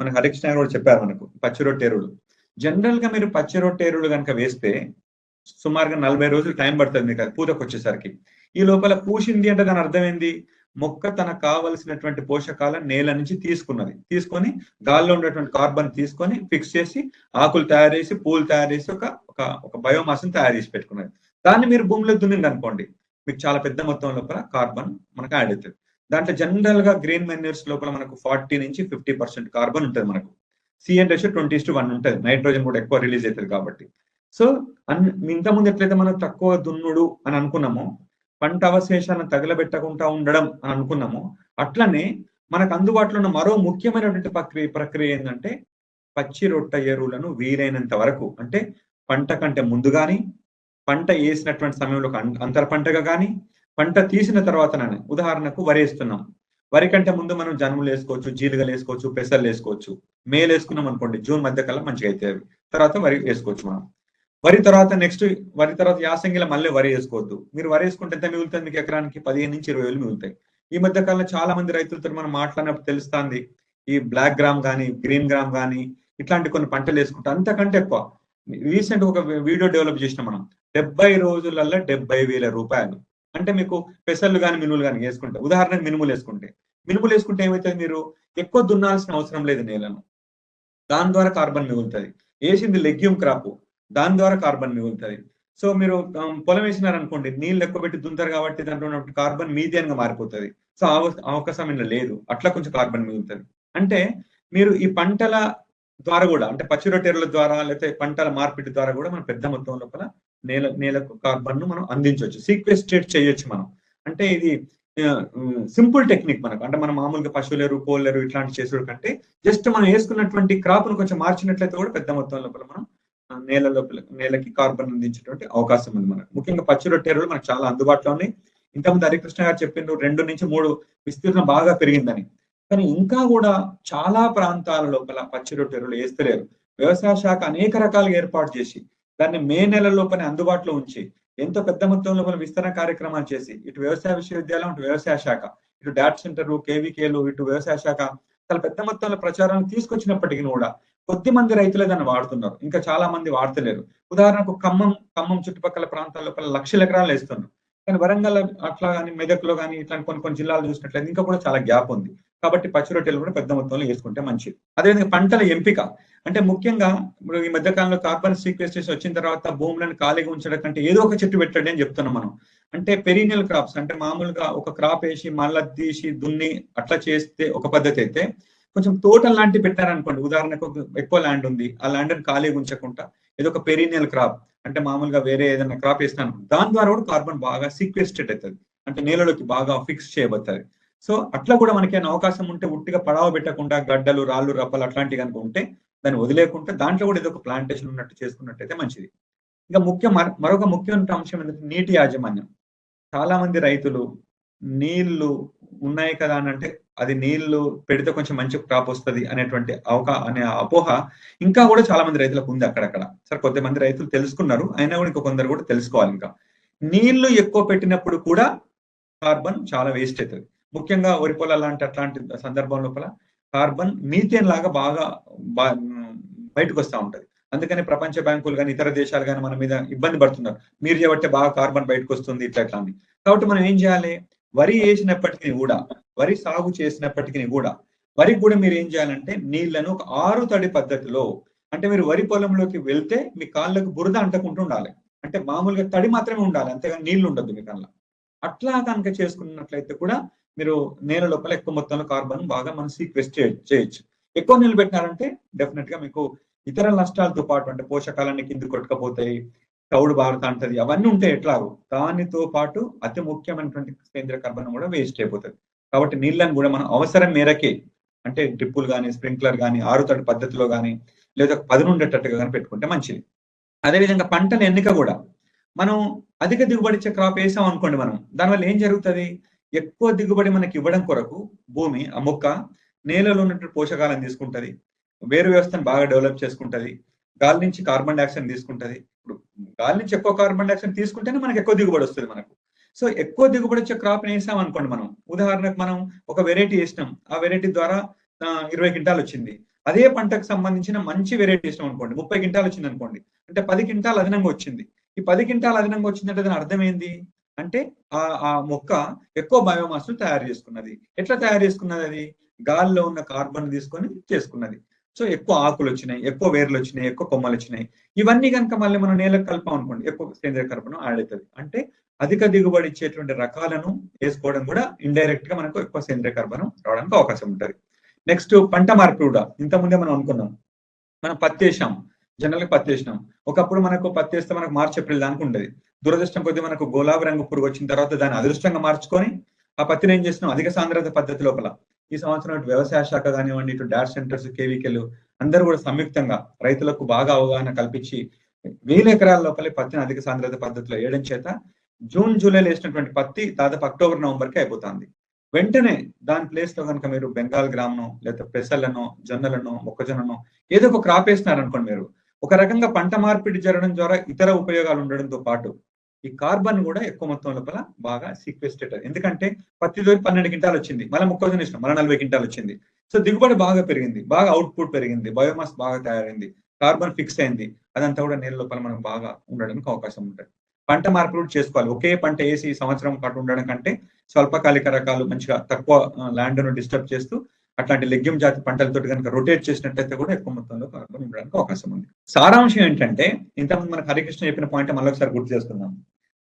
మనకు హరికృష్ణ గారు కూడా చెప్పారు మనకు పచ్చి రొట్టె ఎరువులు. జనరల్గా మీరు పచ్చి రొట్టె ఎరువులు కనుక వేస్తే సుమారుగా నలభై రోజులు టైం పడుతుంది. మీకు అది పూతకు వచ్చేసరికి ఈ లోపల పూసింది అంటే దాని అర్థం ఏంది? మొక్క తనకు కావలసినటువంటి పోషకాలను నేల నుంచి తీసుకున్నది. తీసుకొని గాల్లో ఉన్నటువంటి కార్బన్ తీసుకొని ఫిక్స్ చేసి ఆకులు తయారు చేసి పూలు తయారు చేసి ఒక ఒక ఒక బయోమాస్ని తయారు చేసి పెట్టుకున్నది. దాన్ని మీరు భూమిలో దున్నింది అనుకోండి మీకు చాలా పెద్ద మొత్తం లోపల కార్బన్ మనకు యాడ్ అవుతుంది. దాంట్లో జనరల్గా గ్రీన్ మెన్యూర్స్ లోపల మనకు ఫార్టీ నుంచి ఫిఫ్టీ పర్సెంట్ కార్బన్ ఉంటుంది మనకు. CN ratio twenty to one ఉంటుంది. నైట్రోజన్ కూడా ఎక్కువ రిలీజ్ అవుతుంది కాబట్టి. సో అన్ ఇంతకుముందు ఎట్లయితే మనం తక్కువ దున్నుడు అని అనుకున్నామో పంట అవశేషాలను తగలబెట్టకుండా ఉండడం అని అనుకున్నాము. అట్లనే మనకు అందుబాటులో ఉన్న మరో ముఖ్యమైనటువంటి ప్రక్రియ ప్రక్రియ ఏంటంటే పచ్చి రొట్ట ఎరువులను వీలైనంత వరకు అంటే పంట కంటే ముందు కానీ పంట వేసినటువంటి సమయంలో అంతర పంటగా కానీ పంట తీసిన తర్వాత ఉదాహరణకు వరి వేస్తున్నాం. వరి కంటే ముందు మనం జనుములు వేసుకోవచ్చు జీలుగలు వేసుకోవచ్చు పెసర్లు వేసుకోవచ్చు మేలు వేసుకున్నాం అనుకోండి జూన్ మధ్య కల్లా మంచిగా అయితే తర్వాత వరి వేసుకోవచ్చు మనం. వరి తర్వాత నెక్స్ట్ వరి తర్వాత యాసంగిలో మళ్ళీ వరి వేసుకోవద్దు. మీరు వరి వేసుకుంటే ఎంత మిగులుతుంది మీకు ఎకరానికి? పదిహేను నుంచి ఇరవై వేలు మిగులుతాయి. ఈ మధ్య కాలంలో చాలా మంది రైతులతో మనం మాట్లాడినప్పుడు తెలుస్తుంది ఈ బ్లాక్ గ్రామ్ కానీ గ్రీన్ గ్రామ్ కానీ ఇట్లాంటి కొన్ని పంటలు వేసుకుంటే. అంతకంటే ఎక్కువ. రీసెంట్ ఒక వీడియో డెవలప్ చేసిన మనం. డెబ్బై రోజులలో డెబ్బై వేల రూపాయలు. అంటే మీకు పెసర్లు కానీ మినుములు కానీ వేసుకుంటే ఉదాహరణకు మినుములు వేసుకుంటే. మినుములు వేసుకుంటే ఏమవుతుంది మీరు? ఎక్కువ దున్నాల్సిన అవసరం లేదు నేలను. దాని ద్వారా కార్బన్ మిగులుతుంది. వేసింది లెగ్యూమ్ క్రాప్ దాని ద్వారా కార్బన్ మిగులుతుంది. సో మీరు పొలం పొలం వేసినారనుకోండి నీళ్ళు ఎక్కువ పెట్టి దుంతారు కాబట్టి దాంట్లో ఉన్న కార్బన్ మీథేన్గా మారిపోతుంది. సో అవకాశం ఇందులో లేదు. అట్లా కొంచెం కార్బన్ మిగులుతుంది. అంటే మీరు ఈ పంటల ద్వారా కూడా అంటే పచ్చి రొట్టెల ద్వారా లేకపోతే పంటల మార్పిడి ద్వారా కూడా మనం పెద్ద మొత్తం లోపల నేల నేలకు కార్బన్ను మనం అందించవచ్చు. సీక్వెస్ట్రేట్ చేయొచ్చు మనం. అంటే ఇది సింపుల్ టెక్నిక్ మనకు. అంటే మనం మామూలుగా పశువులేరు కోళ్ళరు ఇట్లాంటి చేసుడు కంటే జస్ట్ మనం వేసుకున్నటువంటి క్రాప్ను కొంచెం మార్చినట్లయితే కూడా పెద్ద మొత్తం లోపల మనం నేల లోపల నేలకి కార్బన్ అందించేటువంటి అవకాశం ఉంది మనకు. ముఖ్యంగా పచ్చి రొట్టె ఎరువులు మనకు చాలా అందుబాటులో ఉన్నాయి. ఇంతకుముందు హరికృష్ణ గారు చెప్పిండ్రు రెండు నుంచి మూడు విస్తీర్ణం బాగా పెరిగిందని. కానీ ఇంకా కూడా చాలా ప్రాంతాల లోపల పచ్చి రొట్టె ఎరువులు వేస్తలేరు. వ్యవసాయ శాఖ అనేక రకాలుగా ఏర్పాటు చేసి దాన్ని మే నెల లోపల అందుబాటులో ఉంచి ఎంతో పెద్ద మొత్తంలో లోపల విస్తరణ కార్యక్రమాలు చేసి ఇటు వ్యవసాయ విశ్వవిద్యాలయం ఇటు వ్యవసాయ శాఖ ఇటు డాట్ సెంటర్ కేవీకేలు ఇటు వ్యవసాయ శాఖ చాలా పెద్ద మొత్తంలో ప్రచారాన్ని తీసుకొచ్చినప్పటికీ కూడా కొద్ది మంది రైతులే దాన్ని వాడుతున్నారు. ఇంకా చాలా మంది వాడతలేరు. ఉదాహరణకు ఖమ్మం ఖమ్మం చుట్టుపక్కల ప్రాంతాల్లో లోపల లక్షల ఎకరాలు వేస్తున్నారు. కానీ వరంగల్ అట్లా కానీ మెదక్లో కానీ ఇట్లాంటి కొన్ని కొన్ని జిల్లాలు చూసినట్లయితే ఇంకా కూడా చాలా గ్యాప్ ఉంది. కాబట్టి పచ్చి రొట్టెలు కూడా పెద్ద మొత్తంలో వేసుకుంటే మంచిది. అదేవిధంగా పంటల ఎంపిక. అంటే ముఖ్యంగా ఇప్పుడు ఈ మధ్యకాలంలో కార్బన్ సీక్వెస్టేషన్ వచ్చిన తర్వాత భూములను ఖాళీగా ఉంచడం కంటే ఏదో ఒక చెట్టు పెట్టండి అని చెప్తున్నాం మనం. అంటే పెరీనియల్ క్రాప్స్ అంటే మామూలుగా ఒక క్రాప్ వేసి మళ్ళీ తీసి దున్ని అట్లా చేస్తే ఒక పద్ధతి అయితే కొంచెం తోటలు లాంటివి పెట్టారనుకోండి. ఉదాహరణకు ఎక్కువ ల్యాండ్ ఉంది. ఆ ల్యాండ్ ఖాళీగా ఉంచకుండా ఏదో ఒక పెరీనియల్ క్రాప్ అంటే మామూలుగా వేరే ఏదైనా క్రాప్ వేసినాను. దాని ద్వారా కూడా కార్బన్ బాగా సీక్వెస్టెడ్ అవుతుంది. అంటే నేలలోకి బాగా ఫిక్స్ చేయబడుతుంది సో అట్లా కూడా మనకి అవకాశం ఉంటే ఉట్టిగా పడవ పెట్టకుండా గడ్డలు రాళ్ళు రప్పలు అట్లాంటివి కనుక ఉంటే దాన్ని వదిలేకుండా దాంట్లో కూడా ఏదో ఒక ప్లాంటేషన్ ఉన్నట్టు చేసుకున్నట్టయితే మంచిది. ఇంకా ముఖ్య మరొక ముఖ్యమైన అంశం ఏంటంటే నీటి యాజమాన్యం. చాలా మంది రైతులు నీళ్ళు ఉన్నాయి కదా అని అంటే అది నీళ్ళు పెడితే కొంచెం మంచి క్రాప్ వస్తుంది అనేటువంటి అవకా అనే అపోహ ఇంకా కూడా చాలా మంది రైతులకు ఉంది అక్కడక్కడ. సరే కొంతమంది రైతులు తెలుసుకున్నారు అయినా కూడా ఇంకా కొందరు కూడా తెలుసుకోవాలి ఇంకా. నీళ్ళు ఎక్కువ పెట్టినప్పుడు కూడా కార్బన్ చాలా వేస్ట్ అవుతుంది ముఖ్యంగా వరి పొలాలు లాంటి అట్లాంటి సందర్భం లోపల కార్బన్ మీథేన్ లాగా బాగా బయటకు వస్తూ ఉంటది. అందుకని ప్రపంచ బ్యాంకులు కానీ ఇతర దేశాలు కానీ మన మీద ఇబ్బంది పడుతున్నారు. మీరు చేయబట్టే బాగా కార్బన్ బయటకు వస్తుంది ఇట్లా ఇట్లా అని కాబట్టి మనం ఏం చేయాలి? వరి వేసినప్పటికీ కూడా వరి సాగు చేసినప్పటికీ కూడా వరికి కూడా మీరు ఏం చేయాలంటే నీళ్ళను ఒక ఆరు తడి పద్ధతిలో అంటే మీరు వరి పొలంలోకి వెళ్తే మీ కాళ్ళకు బురద అంటకుంటూ ఉండాలి. అంటే మామూలుగా తడి మాత్రమే ఉండాలి అంతేగాని నీళ్ళు ఉండదు మీ కళ్ళ. అట్లా కనుక చేసుకున్నట్లయితే కూడా మీరు నేల లోపల ఎక్కువ మొత్తంలో కార్బన్ బాగా మనం సీక్వెస్ట్ చేయొచ్చు. ఎక్కువ నీళ్ళు పెట్టినారంటే డెఫినెట్గా మీకు ఇతర నష్టాలతో పాటు అంటే పోషకాలన్నీ కింద కొట్టుకపోతాయి తౌడు బారుతా అంటది. అవన్నీ ఉంటాయి ఎట్లాగో? దానితో పాటు అతి ముఖ్యమైనటువంటి సేంద్ర కార్బన్ కూడా వేస్ట్ అయిపోతుంది. కాబట్టి నీళ్ళని కూడా మనం అవసరం మేరకే అంటే డ్రిప్పులు కానీ స్ప్రింక్లర్ కానీ ఆరుతడి పద్ధతిలో కానీ లేదా పదునుండేటట్టుగా కానీ పెట్టుకుంటే మంచిది. అదేవిధంగా పంటల ఎన్నిక కూడా. మనం అధిక దిగుబడి ఇచ్చే క్రాప్ వేసాం అనుకోండి మనం. దానివల్ల ఏం జరుగుతుంది? ఎక్కువ దిగుబడి మనకి ఇవ్వడం కొరకు భూమి ఆ మొక్క నేలలో ఉన్నటువంటి పోషకాలను తీసుకుంటుంది. వేరు వ్యవస్థను బాగా డెవలప్ చేసుకుంటది. గాలి నుంచి కార్బన్ డైఆక్సైడ్ తీసుకుంటుంది. ఇప్పుడు గాలి నుంచి ఎక్కువ కార్బన్ డైఆక్సైడ్ తీసుకుంటేనే మనకి ఎక్కువ దిగుబడి వస్తుంది మనకు. సో ఎక్కువ దిగుబడి వచ్చే క్రాప్ వేసాం అనుకోండి మనం. ఉదాహరణకు మనం ఒక వెరైటీ వేసినాం. ఆ వెరైటీ ద్వారా ఇరవై క్వింటాలు వచ్చింది. అదే పంటకు సంబంధించిన మంచి వెరైటీ వేసినాం అనుకోండి. ముప్పై క్వింటాలు వచ్చింది అనుకోండి. అంటే పది క్వింటాలు అదనంగా వచ్చింది. ఈ పది క్వింటాలు అదనంగా వచ్చిందంటే దాని అర్థం ఏంది? అంటే ఆ ఆ మొక్క ఎక్కువ బయోమాస్ను తయారు చేసుకున్నది. ఎట్లా తయారు చేసుకున్నది అది? గాలిలో ఉన్న కార్బన్ తీసుకొని చేసుకున్నది. సో ఎక్కువ ఆకులు వచ్చినాయి ఎక్కువ వేర్లు వచ్చినాయి ఎక్కువ కొమ్మలు వచ్చినాయి ఇవన్నీ కనుక మళ్ళీ మనం నేలకు కలిపాం అనుకోండి ఎక్కువ సేంద్రియ కర్బనం యాడ్ అవుతుంది అంటే అధిక దిగుబడి ఇచ్చేటువంటి రకాలను వేసుకోవడం కూడా ఇండైరెక్ట్గా మనకు ఎక్కువ సేంద్రియ కర్బనం రావడానికి అవకాశం ఉంటుంది. నెక్స్ట్ పంట మార్పు కూడా. ఇంతకుముందే మనం అనుకున్నాం. మనం పత్తి వేసాం జనరల్గా పత్తి వేసినాం. ఒకప్పుడు మనకు పత్తి వేస్తే మనకు మార్చి ఏప్రిల్ దానికి ఉండేది. దురదృష్టం కొద్ది మనకు గులాబీ రంగు పురుగు వచ్చిన తర్వాత దాన్ని అదృష్టంగా మార్చుకొని ఆ పత్తిని ఏం చేసినాం అధిక సాంద్రత పద్ధతి లోపల. ఈ సంవత్సరం ఇటు వ్యవసాయ శాఖ కానివ్వండి ఇటు డాట్ సెంటర్స్ కేవీకెలు అందరూ కూడా సంయుక్తంగా రైతులకు బాగా అవగాహన కల్పించి వేల ఎకరాల లోపలే పత్తిని అధిక సాంద్రత పద్ధతిలో వేయడం చేత జూన్ జూలైలో వేసినటువంటి పత్తి దాదాపు అక్టోబర్ నవంబర్కి అయిపోతుంది. వెంటనే దాని ప్లేస్లో కనుక మీరు బెంగాల్ గ్రామ్ను లేదా పెసలను జొన్నలను మొక్కజొన్నను ఏదో ఒక క్రాప్ వేసినారు అనుకోండి మీరు ఒక రకంగా పంట మార్పిడి జరగడం ద్వారా ఇతర ఉపయోగాలు ఉండడంతో పాటు ఈ కార్బన్ కూడా ఎక్కువ మొత్తం లోపల బాగా సీక్వెస్టెడ్ ఎందుకంటే పత్తి దూరి పన్నెండు క్వింటాలు వచ్చింది. మళ్ళీ మొక్కజొన్న ఇష్టం మళ్ళీ నలభై క్వింటాలు వచ్చింది. సో దిగుబడి బాగా పెరిగింది. బాగా అవుట్పుట్ పెరిగింది. బయోమాస్ బాగా తయారైంది. కార్బన్ ఫిక్స్ అయింది. అదంతా కూడా నీళ్ళ లోపల మనకు బాగా ఉండడానికి అవకాశం ఉంటుంది. పంట మార్పులు కూడా చేసుకోవాలి. ఒకే పంట వేసి సంవత్సరం పాటు ఉండడం కంటే స్వల్పకాలిక రకాలు మంచిగా తక్కువ ల్యాండ్ను డిస్టర్బ్ చేస్తూ అట్లాంటి లెగ్యూమ్ జాతి పంటలతో కనుక రొటేట్ చేసినట్టయితే కూడా ఎక్కువ మొత్తంలో కార్బన్ ఉండడానికి అవకాశం ఉంది. సారాంశం ఏంటంటే ఇంతకుముందు మనకు హరికృష్ణ చెప్పిన పాయింట్ మళ్ళీ ఒకసారి గుర్తు చేసుకుందాం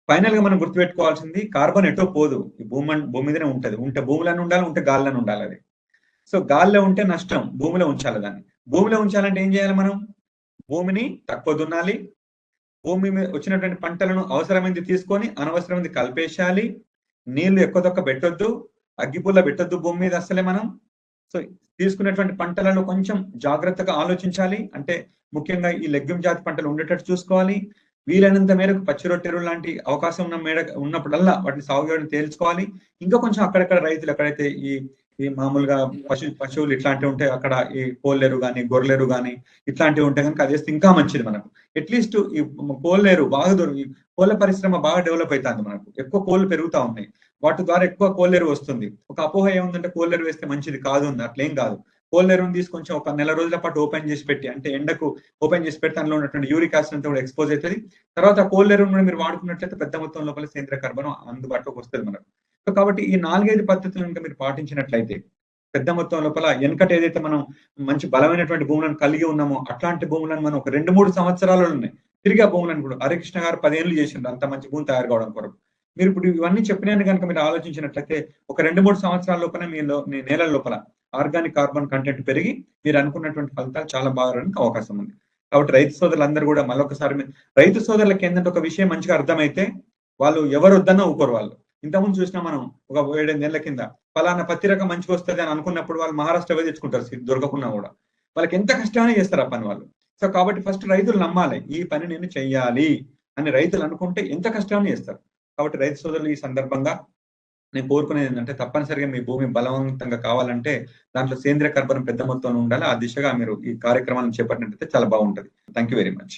ఫైనల్గా మనం గుర్తుపెట్టుకోవాల్సింది కార్బన్ ఎటో పోదు. ఈ భూమి భూమి మీదనే ఉంటుంది. ఉంటే భూమిలోనే ఉండాలి ఉంటే గాల్లోనే ఉండాలి అది. సో గాల్లో ఉంటే నష్టం భూమిలో ఉంచాలి దాన్ని. భూమిలో ఉంచాలంటే ఏం చేయాలి మనం? భూమిని తక్కువ దున్నాలి. భూమి మీద వచ్చినటువంటి పంటలను అవసరమైంది తీసుకొని అనవసరమైంది కలిపేసేయాలి. నీళ్ళు ఎక్కువ దొక్క పెట్టొద్దు. అగ్గిపుల్ల పెట్టొద్దు భూమి మీద అసలే మనం. సో తీసుకున్నటువంటి పంటలలో కొంచెం జాగ్రత్తగా ఆలోచించాలి. అంటే ముఖ్యంగా ఈ లెగ్యూమ్ జాతి పంటలు ఉండేటట్టు చూసుకోవాలి. వీలైనంత మేరకు పచ్చి రొట్టెలు లాంటి అవకాశం ఉన్న మేడ ఉన్నప్పుడల్లా వాటిని సాగు చేయడం తేల్చుకోవాలి. ఇంకా కొంచెం అక్కడక్కడ రైతులు ఎక్కడైతే ఈ ఈ మామూలుగా పశు పశువులు ఇట్లాంటివి ఉంటాయి అక్కడ ఈ కోళ్ళేరు కానీ గొర్రెలేరు కానీ ఇట్లాంటివి ఉంటాయి కనుక అది వేస్తే ఇంకా మంచిది మనకు. అట్లీస్ట్ ఈ కోళ్ళేరు బాగా దొరుకు కోళ్ళ పరిశ్రమ బాగా డెవలప్ అవుతుంది మనకు. ఎక్కువ కోళ్ళు పెరుగుతా ఉన్నాయి. వాటి ద్వారా ఎక్కువ కోళ్ళేరు వస్తుంది. ఒక అపోహ ఏముందంటే కోళ్ళేరు వేస్తే మంచిది కాదు ఉంది అట్లేం కాదు. కోళ్ళెరుని తీసి కొంచెం ఒక నెల రోజుల పాటు ఓపెన్ చేసి పెట్టి అంటే ఎండకు ఓపెన్ చేసి పెట్టి అందులో ఉన్నటువంటి యూరిక్ యాసిడ్ అంతా కూడా ఎక్స్పోజ్ అవుతుంది. తర్వాత కోళ్ళెరుని కూడా మీరు వాడుకున్నట్లయితే పెద్ద మొత్తం లోపల సేంద్రియ కర్బనం అందుబాటులోకి వస్తుంది మనకు. సో కాబట్టి ఈ నాలుగైదు పద్ధతులు కనుక మీరు పాటించినట్లయితే పెద్ద మొత్తం లోపల వెనకట ఏదైతే మనం మంచి బలమైనటువంటి భూములను కలిగి ఉన్నామో అట్లాంటి భూములను మనం ఒక రెండు మూడు సంవత్సరాలలోనే తిరిగి ఆ భూములను కూడా హరికృష్ణ గారు పదేళ్ళు చేసిండ్రు అంత మంచి భూమి తయారు కావడం కొరకు. మీరు ఇప్పుడు ఇవన్నీ చెప్పినాను కనుక మీరు ఆలోచించినట్లయితే ఒక రెండు మూడు సంవత్సరాల లోపల మీ నేల లోపల ఆర్గానిక్ కార్బన్ కంటెంట్ పెరిగి మీరు అనుకున్నటువంటి ఫలితాలు చాలా బాగా అవకాశం ఉంది. కాబట్టి రైతు సోదరులందరూ కూడా మళ్ళొకసారి రైతు సోదరులకి ఏంటంటే ఒక విషయం మంచిగా అర్థమైతే వాళ్ళు ఎవరు వద్దన్నా ఊకోరు వాళ్ళు. ఇంతకుముందు చూసినా మనం ఒక ఏడెనిమిదేళ్ళ కింద ఫలానా పత్తి రకం మంచిగా వస్తుంది అని అనుకున్నప్పుడు వాళ్ళు మహారాష్ట్ర పోయి తెచ్చుకుంటారు దొరకకున్నా కూడా. వాళ్ళకి ఎంత కష్టమైనా చేస్తారు ఆ పని వాళ్ళు. సో కాబట్టి ఫస్ట్ రైతులు నమ్మాలి ఈ పని నేను చెయ్యాలి అని రైతులు అనుకుంటే ఎంత కష్టాన్ని చేస్తారు? కాబట్టి రైతు సోదరులు ఈ సందర్భంగా నేను కోరుకునేది ఏంటంటే తప్పనిసరిగా మీ భూమి బలవంతంగా కావాలంటే దాంట్లో సేంద్రియ కర్బనం పెద్ద మొత్తంలో ఉండాలి. ఆ దిశగా మీరు ఈ కార్యక్రమాలను చేపట్టినట్టయితే చాలా బాగుంటది. Thank you very much